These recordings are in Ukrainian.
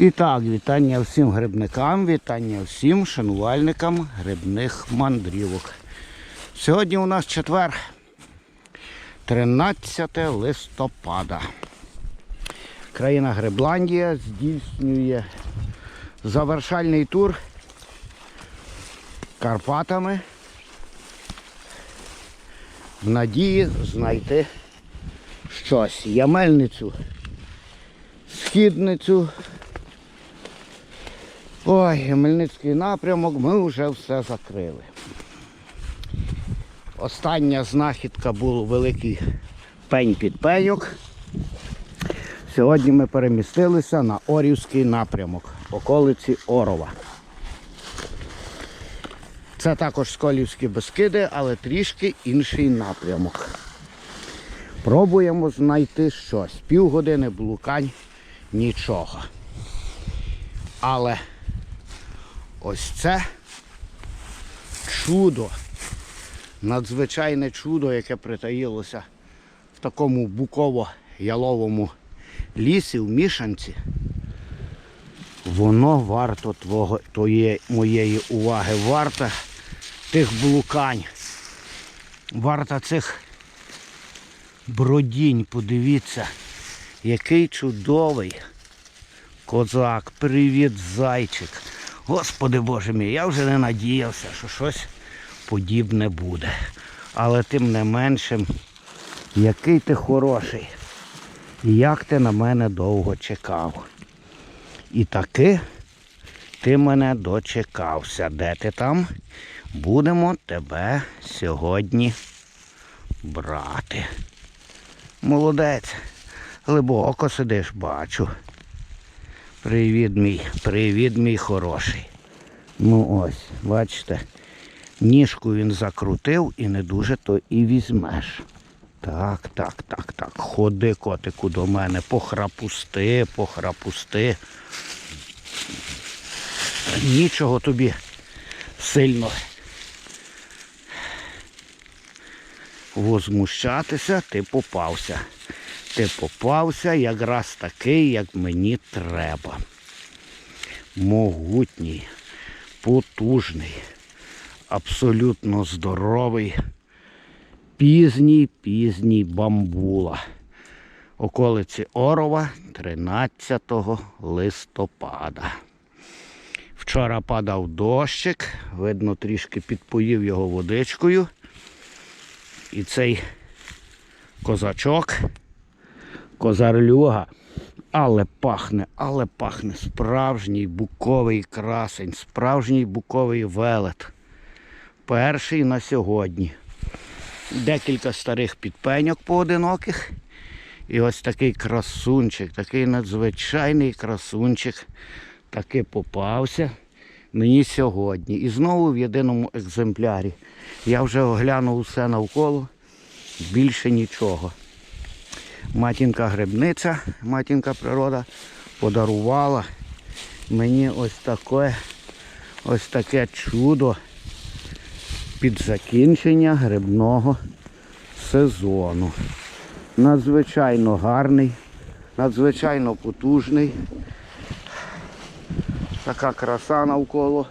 І так, вітання всім грибникам, вітання всім шанувальникам грибних мандрівок. Сьогодні у нас четвер, 13 листопада. Країна Грибландія здійснює завершальний тур Карпатами в надії знайти щось. Ямельницю, східницю. Ой, Хмельницький напрямок, ми вже все закрили. Остання знахідка був великий пень під пеньок. Сьогодні ми перемістилися на Орівський напрямок, околиці Орова. Це також Сколівські Бескиди, але трішки інший напрямок. Пробуємо знайти щось. Півгодини блукань, нічого. Але ось це чудо, надзвичайне чудо, яке притаїлося в такому буково-яловому лісі в мішанці, воно варто твого, твоє, моєї уваги, варто тих блукань, варто цих бродінь. Подивіться, який чудовий козак. Привіт, зайчик. Господи Боже мій, я вже не надіявся, що щось подібне буде. Але тим не менше, який ти хороший. І як ти на мене довго чекав. І таки ти мене дочекався. Де ти там? Будемо тебе сьогодні брати. Молодець. Глибоко сидиш, бачу. Привіт, мій, привіт, мій хороший. Ну ось, бачите, ніжку він закрутив і не дуже то і візьмеш. Так, так, так, так. Ходи, котику, до мене, похрапусти, похрапусти. Нічого тобі сильно возмущатися, ти попався. Ти попався якраз такий, як мені треба. Могутній, потужний, абсолютно здоровий, пізній, пізній бамбула. Околиці Орова 13 листопада. Вчора падав дощик, видно, трішки підпоїв його водичкою. І цей козачок козарлюга. Але пахне, але пахне справжній буковий красень, справжній буковий велет. Перший на сьогодні. Декілька старих підпеньок поодиноких. І ось такий красунчик, такий надзвичайний красунчик таки попався мені сьогодні. І знову в єдиному екземплярі. Я вже оглянув усе навколо, більше нічого матінка грибниця, матінка природа подарувала мені ось таке, ось таке чудо під закінчення грибного сезону. Надзвичайно гарний, надзвичайно потужний. Така краса навколо.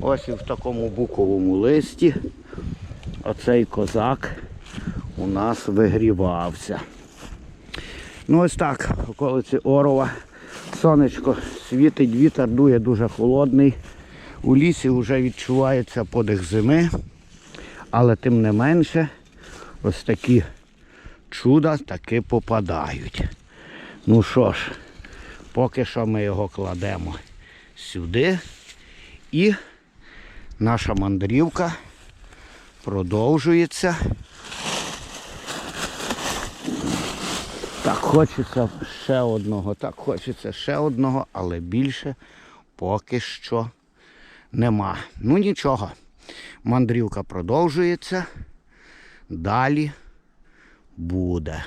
Ось і в такому буковому листі. Оцей козак у нас вигрівався. Ну ось так, околиці Орова. Сонечко світить, вітер дує дуже холодний. У лісі вже відчувається подих зими. Але тим не менше ось такі чуда таки попадають. Ну що ж, поки що ми його кладемо сюди. І наша мандрівка продовжується. Так, хочеться ще одного, так, хочеться ще одного, але більше поки що нема. Ну нічого. Мандрівка продовжується. Далі буде.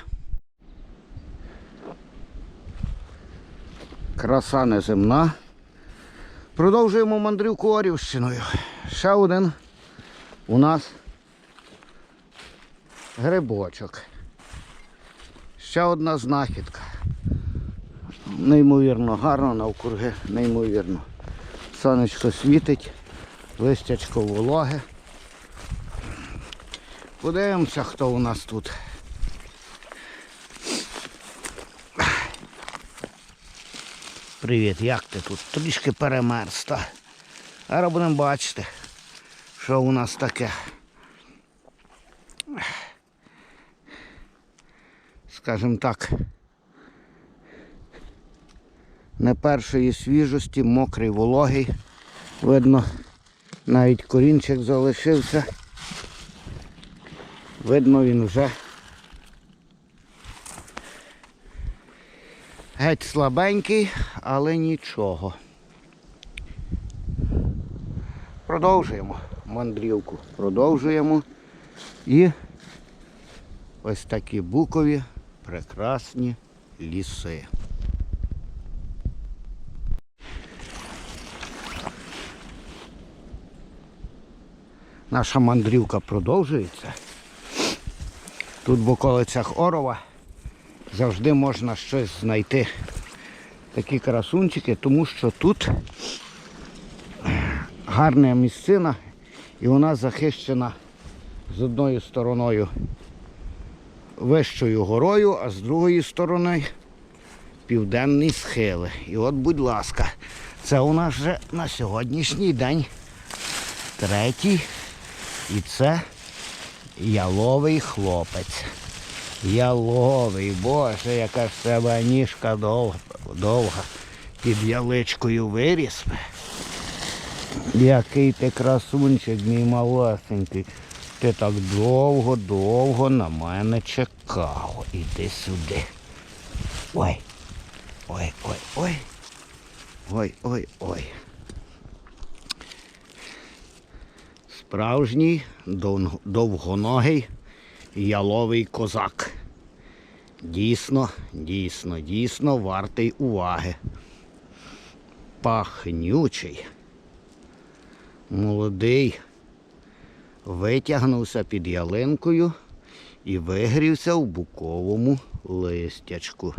Краса неземна. Продовжуємо мандрівку Орівщиною. Ще один у нас грибочок. Ще одна знахідка. Неймовірно гарно, навкруги, неймовірно. Сонечко світить, листячко вологе. Подивимося, хто у нас тут. Привіт, як ти тут? Трішки перемерз, та? Зараз будемо бачити, що у нас таке. Скажімо так. Не першої свіжості, мокрий, вологий. Видно, навіть корінчик залишився. Видно, він вже геть слабенький, але нічого. Продовжуємо мандрівку. Продовжуємо. І ось такі букові прекрасні ліси. Наша мандрівка продовжується. Тут в околицях Орова завжди можна щось знайти. Такі красунчики, тому що тут гарна місцина і вона захищена з одною стороною вищою горою, а з другої сторони південні схили. І от, будь ласка, це у нас вже на сьогоднішній день третій. І це яловий хлопець. Яловий, боже, яка ж тебе ніжка довга, довга. Під яличкою виріс. Який ти красунчик, мій малесенький. Ти так довго-довго на мене чекав. Іди сюди. Ой. Ой, ой, ой. Ой, ой, ой. Справжній довгоногий яловий козак. Дійсно, дійсно, дійсно вартий уваги. Пахнючий. Молодий. Витягнувся під ялинкою і вигрівся в буковому листячку.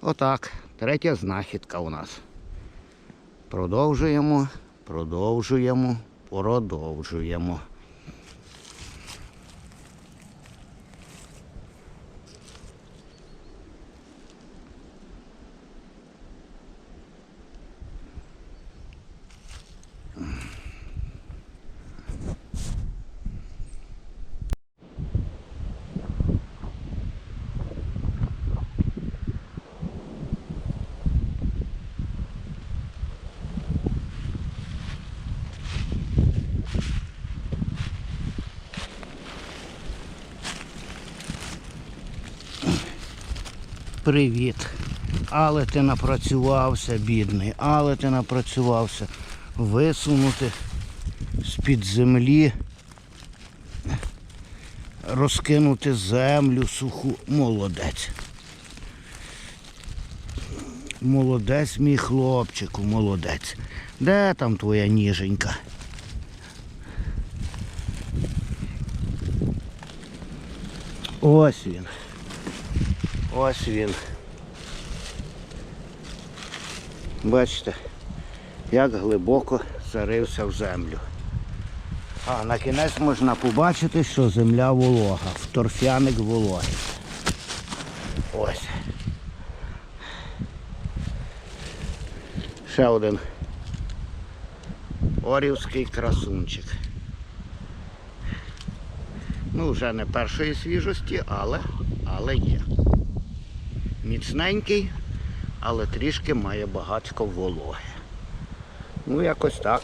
Отак, третя знахідка у нас. Продовжуємо, продовжуємо, продовжуємо. Привіт. Але ти напрацювався, бідний, але ти напрацювався. Висунути з-під землі, розкинути землю суху. Молодець. Молодець, мій хлопчику, молодець. Де там твоя ніженька? Ось він. Ось він. Бачите, як глибоко зарився в землю. А на кінець можна побачити, що земля волога, торфяник вологий. Ось. Ще один орівський красунчик. Ну, вже не першої свіжості, але, але є. Міцненький, але трішки має багатько вологи. Ну, якось так.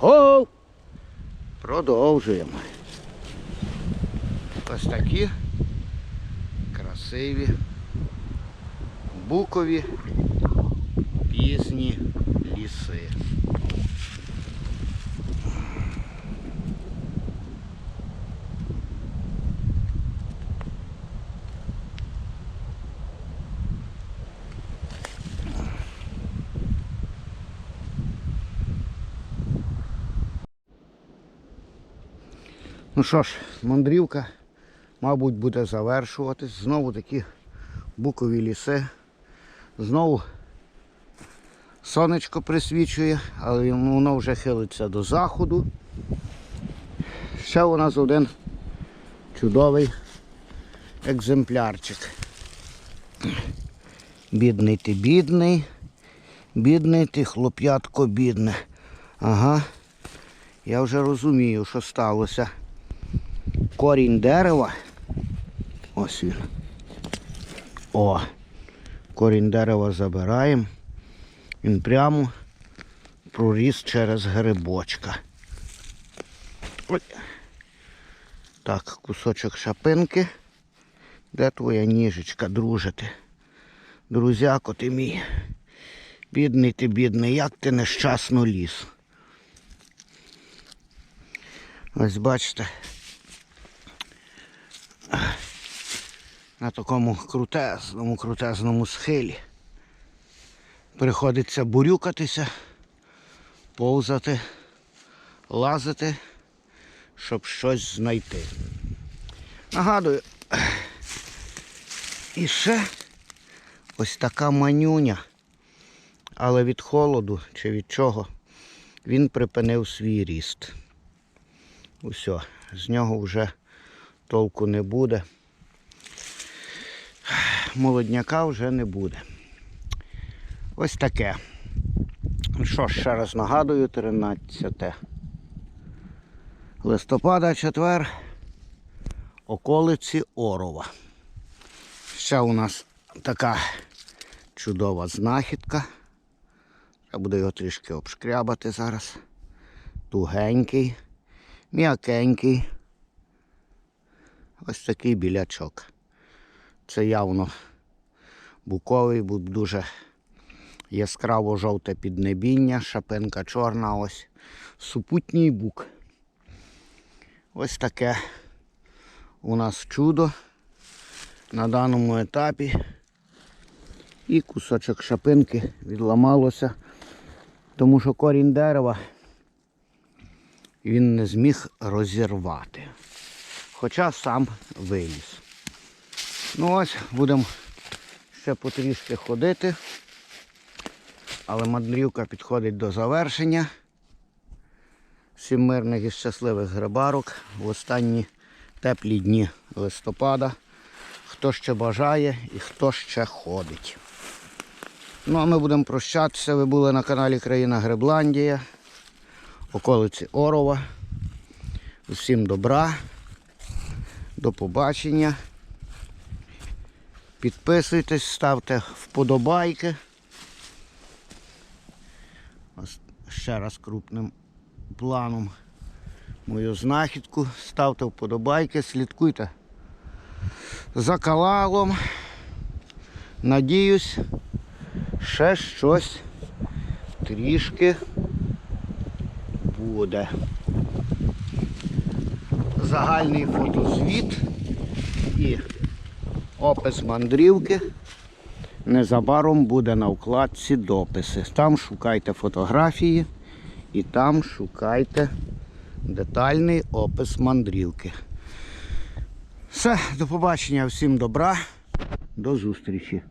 О! Продовжуємо. Ось такі красиві, букові, пізні ліси. Ну що ж, мандрівка, мабуть, буде завершуватись. Знову такі букові ліси. Знову Сонечко присвічує, але воно вже хилиться до заходу. Ще у нас один чудовий екземплярчик. Бідний ти, бідний. Бідний ти, хлоп'ятко бідне. Ага. Я вже розумію, що сталося. Корінь дерева. Ось він. О. Корінь дерева забираємо. Він прямо проріс через грибочка. Ой. Так, кусочок шапинки. Де твоя ніжечка, друже ти? Друзяко ти мій. Бідний ти, бідний, як ти нещасно ліз. Ось бачите. На такому крутезному, крутезному схилі. Приходиться бурюкатися, повзати, лазити, щоб щось знайти. Нагадую, і ще ось така манюня, але від холоду чи від чого він припинив свій ріст. Усе, з нього вже толку не буде. Молодняка вже не буде. Ось таке. Що ж, ще раз нагадую, 13 листопада, четвер, околиці Орова. Ще у нас така чудова знахідка. Я буду його трішки обшкрябати зараз. Тугенький, м'якенький. Ось такий білячок. Це явно буковий, був дуже яскраво жовте піднебіння, шапинка чорна, ось супутній бук. Ось таке у нас чудо на даному етапі. І кусочок шапинки відламалося, тому що корінь дерева він не зміг розірвати. Хоча сам виліз. Ну ось, будемо ще потрішки ходити. Але мандрівка підходить до завершення. Всім мирних і щасливих грибарок в останні теплі дні листопада. Хто ще бажає і хто ще ходить. Ну а ми будемо прощатися. Ви були на каналі Країна Грибландія, околиці Орова. Усім добра. До побачення. Підписуйтесь, ставте вподобайки. Ось ще раз крупним планом мою знахідку. Ставте вподобайки, слідкуйте за каналом. Надіюсь, ще щось трішки буде. Загальний фотозвіт і опис мандрівки. Незабаром буде на вкладці дописи. Там шукайте фотографії і там шукайте детальний опис мандрівки. Все, до побачення, всім добра, до зустрічі.